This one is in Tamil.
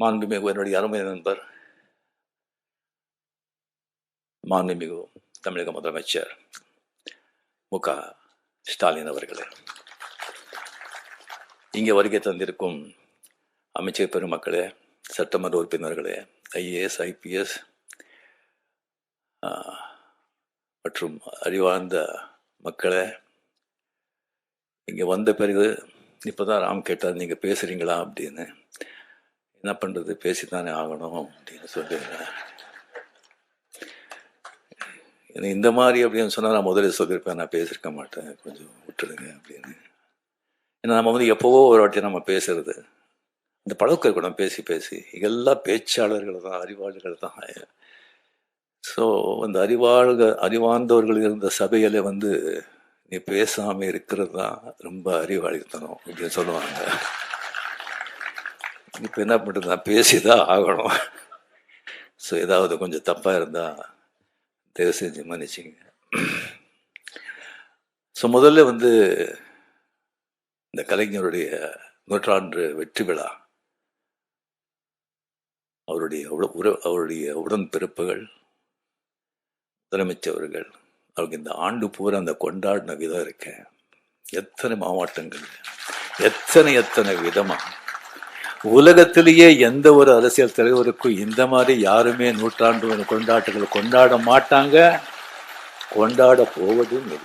மாண்புமிகு என்னுடைய அருமை நண்பர் மாண்புமிகு தமிழக முதலமைச்சர் மு. க. ஸ்டாலின் அவர்களே. இங்கே வருகை தந்திருக்கும் அமைச்சர் பெருமக்களே சட்டமன்ற உறுப்பினர்களே ஐஏஎஸ் ஐபிஎஸ் மற்றும் அறிவார்ந்த மக்களே இங்கே வந்த பிறகு இப்போ தான் ராம் கேட்டார் நீங்கள் பேசுகிறீங்களா அப்படின்னு. என்ன பண்ணுறது பேசித்தானே ஆகணும் அப்படின்னு சொல்லிடுறேன். இந்த மாதிரி அப்படின்னு சொன்னால் நான் முதல்ல சொல்லியிருப்பேன். நான் பேசியிருக்க மாட்டேன். கொஞ்சம் விட்டுடுங்க அப்படின்னு. ஏன்னா நம்ம வந்து எப்போவோ ஒரு வாட்டி நம்ம பேசுறது. அந்த பழக்கம் இருக்கணும் பேசி பேசி எல்லா பேச்சாளர்கள் தான் அறிவாளர்கள் தான். ஸோ அந்த அறிவாளக அறிவார்ந்தவர்கள் இருந்த சபையில் வந்து நீ பேசாமல் இருக்கிறது தான் ரொம்ப அறிவாளித்தனம் அப்படின்னு சொல்லுவாங்க. இப்போ என்ன பண்ணுறது நான் பேசி தான் ஆகணும். ஸோ ஏதாவது கொஞ்சம் தப்பாக இருந்தால் தயவு செஞ்சு மன்னிச்சிங்க ஸோ முதல்ல வந்து இந்த கலைஞருடைய நூற்றாண்டு வெற்றி விழா. அவருடைய உட- உற- அவருடைய உடன்பிறப்புகள் முதலமைச்சவர்கள் அவருக்கு இந்த ஆண்டு பூரா அந்த கொண்டாடின விதம் இருக்கேன் எத்தனை மாவட்டங்கள் எத்தனை எத்தனை விதமாக உலகத்திலேயே எந்த ஒரு அரசியல் தலைவருக்கும் இந்த மாதிரி யாருமே நூற்றாண்டு கொண்டாட்டங்களை கொண்டாட மாட்டாங்க. கொண்டாட போவதும் இல்லை.